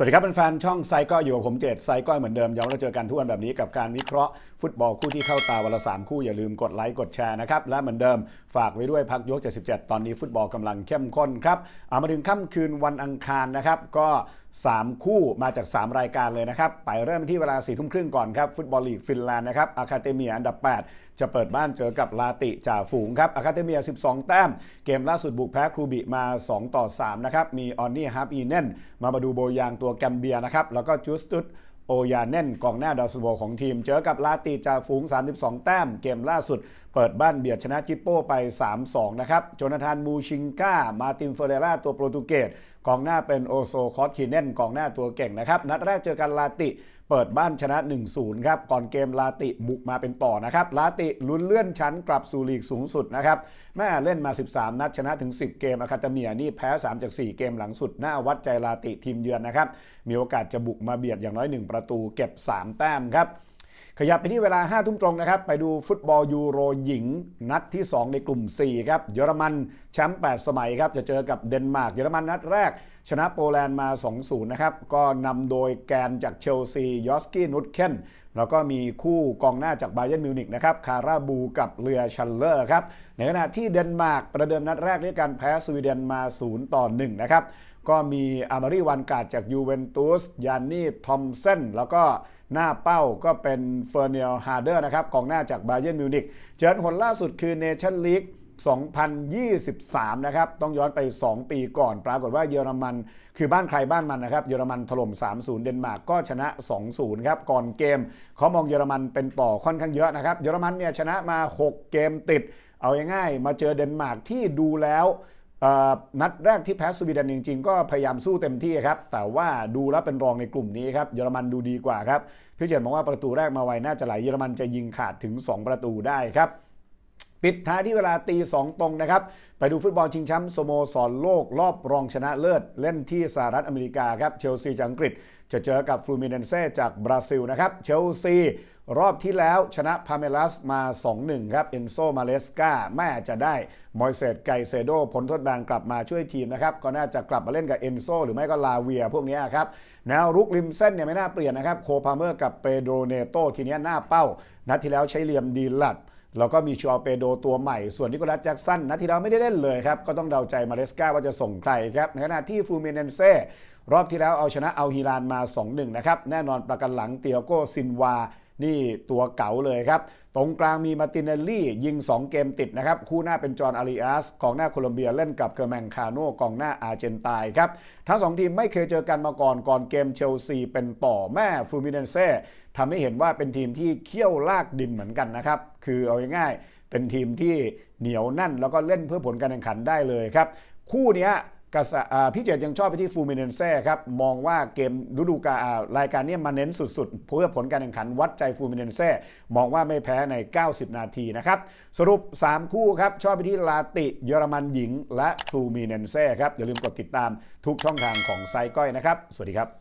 สวัสดีครับเป็นแฟนช่องไซก็อยู่กับผมเจตไซก็เหมือนเดิมย้ำเราเจอกันทุกวันแบบนี้กับการวิเคราะห์ฟุตบอลคู่ที่เข้าตาวันละสามคู่อย่าลืมกดไลค์กดแชร์นะครับ และเหมือนเดิมฝากไว้ด้วยพักยก 77 ตอนนี้ฟุตบอลกำลังเข้มข้นครับเอามาถึงค่ำคืนวันอังคารนะครับ ก็3 คู่มาจาก 3 รายการเลยนะครับ ไปเริ่มที่เวลา4ทุ่มครึ่งก่อนครับ ฟุตบอลลีกฟินแลนด์นะครับอะคาเดเมียอันดับ 8 จะเปิดบ้านเจอกับลาติจ่าฝูงครับอะคาเดเมีย 12 แต้ม เกมล่าสุดบุกแพ้ครูบิมา 2 ต่อ 3 นะครับ มีออนนี่ฮับอีเนนมามาดูโบยางตัวแกมเบียนะครับ แล้วก็จูสตุสโอยาเน่นกองหน้าดาวซันโวของทีม เจอกับลาติจ่าฟูง 32 แต้ม เกมล่าสุด เปิดบ้านเบียดชนะจิปโป้ไป 3-2 นะครับโจนาธานมูชิงกามาตินเฟเรล่าตัวโปรตุเกสกองหน้าเป็นโอโซคอสคิเนนกองหน้าตัวเก่งนะครับ นัดแรกเจอกันลาติเปิดบ้านชนะ 1-0 ครับ ก่อนเกมลาติบุกมาเป็นต่อนะครับ ลาติลุ้นเลื่อนชั้นกลับสู่ลีกสูงสุดนะครับ แม่เล่นมา 13 นัดชนะถึง 10 เกมอะคาเตเมียนี่แพ้ 3 จาก 4 เกมหลังสุด หน้าวัดใจลาติทีมเยือนนะครับ มีโอกาสจะบุกมาเบียดอย่างน้อย 1 ประตูเก็บ 3 แต้มครับ ขยับไปที่เวลา5ทุ่มตรงนะครับ ไปดูฟุตบอลยูโรหญิง นัดที่ 2 ในกลุ่ม 4 ครับ เยอรมันแชมป์ 8 สมัยครับ จะเจอกับเดนมาร์ก เยอรมันนัดแรก ชนะโปแลนด์มา 2-0 นะครับ ก็นำโดยแกนจากเชลซี ยอสกี้นุตเคนแล้วก็มีคู่กองหน้าจากไบเยนมิวนิกนะครับคาราบูกับเรือชัลเลอร์ครับในขณะที่เดนมาร์กประเดิมนัดแรกด้วยการแพ้สวีเดนมา 0 ต่อ 1 นะครับ ก็มีอามารีวันกาดจากยูเวนตุสยานนี่ทอมเซนแล้วก็หน้าเป้าก็เป็นเฟอร์เนียลฮาร์เดอร์นะครับกองหน้าจากบาเยนมิวนิกเจอผลล่าสุดคือเนชั่นลีก 2023 นะครับ ต้องย้อนไป 2 ปีก่อน ปรากฏว่าเยอรมัน คือบ้านใครบ้านมันนะครับ เยอรมันถล่ม 3-0 เดนมาร์กก็ชนะ 2-0 ครับ ก่อนเกมเขามองเยอรมันเป็นต่อค่อนข้างเยอะนะครับ เยอรมันเนี่ยชนะมา 6 เกมติด เอาง่ายๆ มาเจอเดนมาร์กที่ดูแล้วนัดแรกที่แพ้สวีเดนจริง ๆ ก็พยายามสู้เต็มที่ครับ แต่ว่าดูแล้วเป็นรองในกลุ่มนี้ครับ เยอรมันดูดีกว่าครับ พี่เจนบอกว่าประตูแรกมาไวน่าจะไหล เยอรมันจะยิงขาดถึง 2 ประตูได้ครับ ปิดท้ายที่เวลาตี2ตรงนะครับ ไปดูฟุตบอลชิงแชมป์สโมสรโลกรอบรองชนะเลิศ เล่นที่สหรัฐอเมริกาครับเชลซีจากอังกฤษ จะเจอกับฟลูมิเนนเซ่จากบราซิลนะครับเชลซีรอบที่แล้วชนะพาเมลัสมา 2-1 ครับ เอนโซมาเลสกาแม่จะได้ มอยเซตไกเซโดผลทดแบนกลับมาช่วยทีมนะครับ ก็น่าจะกลับมาเล่นกับเอนโซหรือไม่ก็ลาเวียพวกนี้ครับ แนวรุกริมเส้นเนี่ยไม่น่าเปลี่ยนนะครับ โคพาเมอร์กับเปโดรเนโตทีนี้หน้าเป้า นัดที่แล้วใช้เหลี่ยมดีลัด แล้วก็มีชัวเปโดตัวใหม่ ส่วนนิโคลัสแจ็กสันนัดที่แล้วไม่ได้เล่นเลยครับ ก็ต้องเดาใจมาเลสกาว่าจะส่งใครครับ ในขณะที่ฟูเมเนนเซ่รอบที่แล้วเอาชนะเอาฮิลานมา 2-1 นะครับ แน่นอนประกันหลังเตียโกซินวา นี่ตัวเก๋าเลยครับ ตรงกลางมีมาตินเนลลี่ยิง 2 เกมติดนะครับ คู่หน้าเป็นจอห์นอาริอัสกองหน้าโคลอมเบียเล่นกับเกอร์แมงคาโนกองหน้าอาร์เจนตายครับ ทั้งสองทีมไม่เคยเจอกันมาก่อนก่อนเกมเชลซีเป็นต่อแม่ฟูมิเนเซ่ทำให้เห็นว่าเป็นทีมที่เขี้ยวลากดินเหมือนกันนะครับ คือเอาง่ายๆเป็นทีมที่เหนียวแน่นแล้วก็เล่นเพื่อผลการแข่งขันได้เลยครับคู่นี้ กษพี่เจตยังชอบไปที่ฟูมิเนนเซ่ครับ มองว่าเกมฤดูกาลรายการนี้มาเน้นสุดๆ เพื่อผลการแข่งขันวัดใจฟูมิเนนเซ่มองว่าไม่แพ้ใน 90 นาทีนะครับ สรุป 3 คู่ครับ ชอบไปที่ลาติเยอรมันหญิง และฟูมิเนนเซ่ครับ อย่าลืมกดติดตามทุกช่องทางของไซก้อยนะครับ สวัสดีครับ